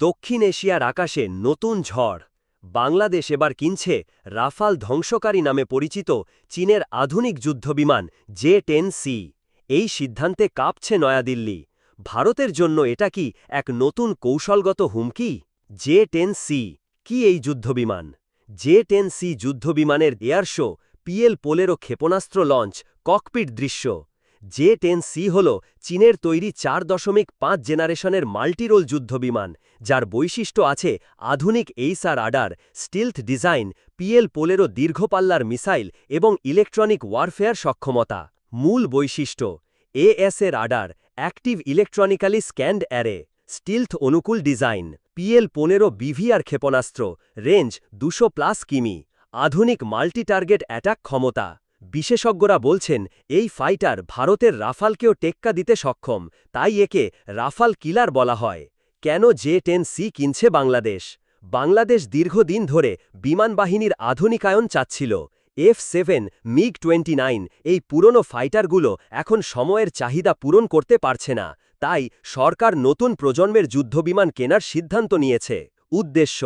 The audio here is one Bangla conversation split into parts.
দক্ষিণ এশিয়ার আকাশে নতুন ঝড়। বাংলাদেশ এবার কিনছে রাফাল ধ্বংসকারী নামে পরিচিত চীনের আধুনিক যুদ্ধবিমান জে টেন সি। এই সিদ্ধান্তে কাঁপছে নয়াদিল্লি। ভারতের জন্য এটা কি এক নতুন কৌশলগত হুমকি? জে টেন সি, কি এই যুদ্ধবিমান? জে টেন সি যুদ্ধবিমানের এয়ার শো, পিএল পোলেরো ক্ষেপণাস্ত্র লঞ্চ, ককপিট দৃশ্য। জে টেন সি হল চীনের তৈরি চার দশমিক পাঁচ জেনারেশনের মাল্টিরোল যুদ্ধবিমান, যার বৈশিষ্ট্য আছে আধুনিক এইসআর আডার স্টিলথ ডিজাইন, পিএল পোলেরও দীর্ঘপাল্লার মিসাইল এবং ইলেকট্রনিক ওয়ারফেয়ার সক্ষমতা। মূল বৈশিষ্ট্য এএসএর আডার active electronically scanned array, stealth অনুকূল ডিজাইন, পিএল পনেরো বিভিআর ক্ষেপণাস্ত্র, রেঞ্জ দুশো প্লাস কিমি, আধুনিক মাল্টি টার্গেট অ্যাটাক ক্ষমতা। বিশেষজ্ঞরা বলছেন, এই ফাইটার ভারতের রাফালকেও টেক্কা দিতে সক্ষম, তাই একে রাফাল কিলার বলা হয়। কেন জে টেন সি কিনছে বাংলাদেশ? বাংলাদেশ দীর্ঘদিন ধরে বিমানবাহিনীর আধুনিকায়ন চাচ্ছিল। এফ সেভেন, মিগ টোয়েন্টি এই পুরনো ফাইটারগুলো এখন সময়ের চাহিদা পূরণ করতে পারছে না, তাই সরকার নতুন প্রজন্মের যুদ্ধবিমান কেনার সিদ্ধান্ত নিয়েছে। উদ্দেশ্য,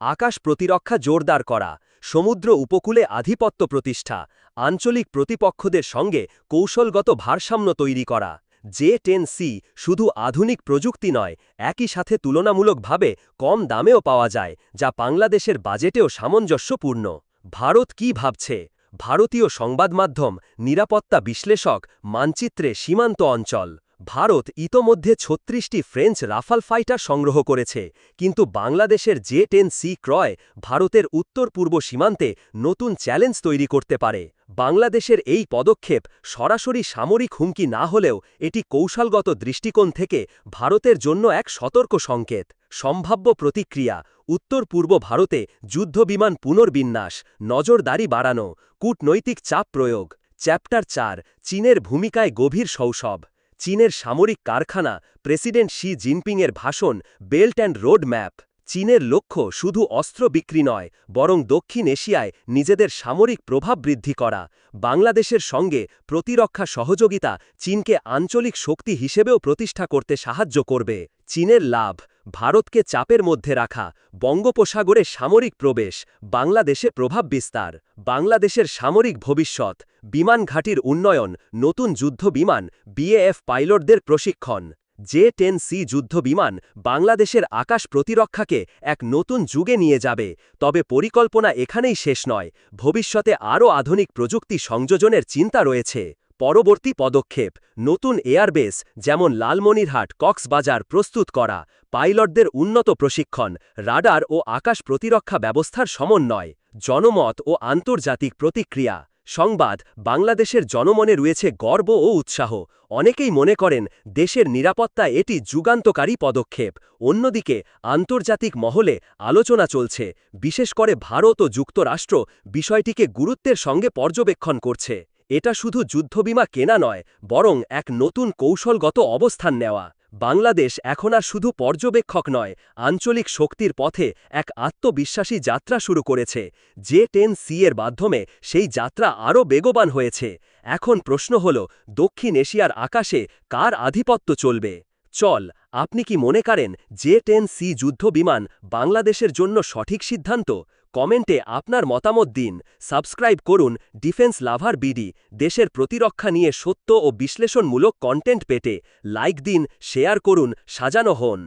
আকাশ প্রতিরক্ষা জোরদার করা, সমুদ্র উপকূলে আধিপত্য প্রতিষ্ঠা আঞ্চলিক প্রতিপক্ষদের সঙ্গে কৌশলগত ভারসাম্য তৈরি করা। জে টেন সি শুধু আধুনিক প্রযুক্তি নয়, একই সাথে তুলনামূলকভাবে কম দামেও পাওয়া যায়, যা বাংলাদেশের বাজেটেও সামঞ্জস্যপূর্ণ। ভারত কি ভাবছে? ভারতীয় সংবাদমাধ্যম, নিরাপত্তা বিশ্লেষক, মানচিত্রে সীমান্ত অঞ্চল। ভারত ইতোমধ্যে ছত্রিশটি ফ্রেঞ্চ রাফাল ফাইটার সংগ্রহ করেছে, কিন্তু বাংলাদেশের জে টেন সি ক্রয় ভারতের উত্তর পূর্ব সীমান্তে নতুন চ্যালেঞ্জ তৈরি করতে পারে। বাংলাদেশের এই পদক্ষেপ সরাসরি সামরিক হুমকি না হলেও এটি কৌশলগত দৃষ্টিকোণ থেকে ভারতের জন্য এক সতর্ক সংকেত। সম্ভাব্য প্রতিক্রিয়া উত্তর পূর্ব ভারতে যুদ্ধবিমান পুনর্বিন্যাস, নজরদারি বাড়ানো, কূটনৈতিক চাপ প্রয়োগ। চ্যাপ্টার চার, চীনের ভূমিকায় গভীর শৌশব। চীনের সামরিক কারখানা প্রেসিডেন্ট শি জিনপিংয়ের ভাষণ বেল্ট অ্যান্ড রোড ম্যাপ। চীনের লক্ষ্য শুধু অস্ত্র বিক্রি নয়, বরং দক্ষিণ এশিয়ায় নিজেদের সামরিক প্রভাব বৃদ্ধি করা। বাংলাদেশের সঙ্গে প্রতিরক্ষা সহযোগিতা চীনকে আঞ্চলিক শক্তি হিসেবেও প্রতিষ্ঠা করতে সাহায্য করবে। চীনের লাভ ভারতকে চাপের মধ্যে রাখা, বঙ্গোপসাগরে সামরিক প্রবেশ, বাংলাদেশে প্রভাব বিস্তার, বাংলাদেশের সামরিক ভবিষ্যৎ, বিমান ঘাটির উন্নয়ন, নতুন যুদ্ধ বিমান বিএএফ পাইলটদের প্রশিক্ষণ। জে টেন সি যুদ্ধ বিমান বাংলাদেশের আকাশ প্রতিরক্ষাকে এক নতুন যুগে নিয়ে যাবে। তবে পরিকল্পনা এখানেই শেষ নয়। ভবিষ্যতে আরও আধুনিক প্রযুক্তি সংযোজনের চিন্তা রয়েছে। পরবর্তী পদক্ষেপ, নতুন এয়ারবেস যেমন লালমনিরহাট কক্সবাজার প্রস্তুত করা, পাইলটদের উন্নত প্রশিক্ষণ, রাডার ও আকাশ প্রতিরক্ষা ব্যবস্থার সমন্বয়, জনমত ও আন্তর্জাতিক প্রতিক্রিয়া। সংবাদ বাংলাদেশের জনমনে রয়েছে গর্ব ও উৎসাহ। অনেকেই মনে করেন, দেশের নিরাপত্তা এটি যুগান্তকারী পদক্ষেপ। অন্যদিকে, আন্তর্জাতিক মহলে আলোচনা চলছে। বিশেষ করে ভারত ও যুক্তরাষ্ট্র বিষয়টিকে গুরুত্বের সঙ্গে পর্যবেক্ষণ করছে। এটা শুধু যুদ্ধবিমা কেনা নয়, বরং এক নতুন কৌশলগত অবস্থান নেওয়া। বাংলাদেশ এখন আর শুধু পর্যবেক্ষক নয়, আঞ্চলিক শক্তির পথে এক আত্মবিশ্বাসী যাত্রা শুরু করেছে। যে টেন সি এর মাধ্যমে সেই যাত্রা আরও বেগবান হয়েছে। এখন প্রশ্ন হল, দক্ষিণ এশিয়ার আকাশে কার আধিপত্য চলবে? চল, আপনি কি মনে করেন যে টেন সি যুদ্ধ বিমান বাংলাদেশের জন্য সঠিক সিদ্ধান্ত? কমেন্টে আপনার মতামত দিন, সাবস্ক্রাইব করুন ডিফেন্স লাভার বিডি, দেশের প্রতিরক্ষা নিয়ে সত্য ও বিশ্লেষণমূলক কন্টেন্ট পেতে, লাইক দিন, শেয়ার করুন, সাজানো হন।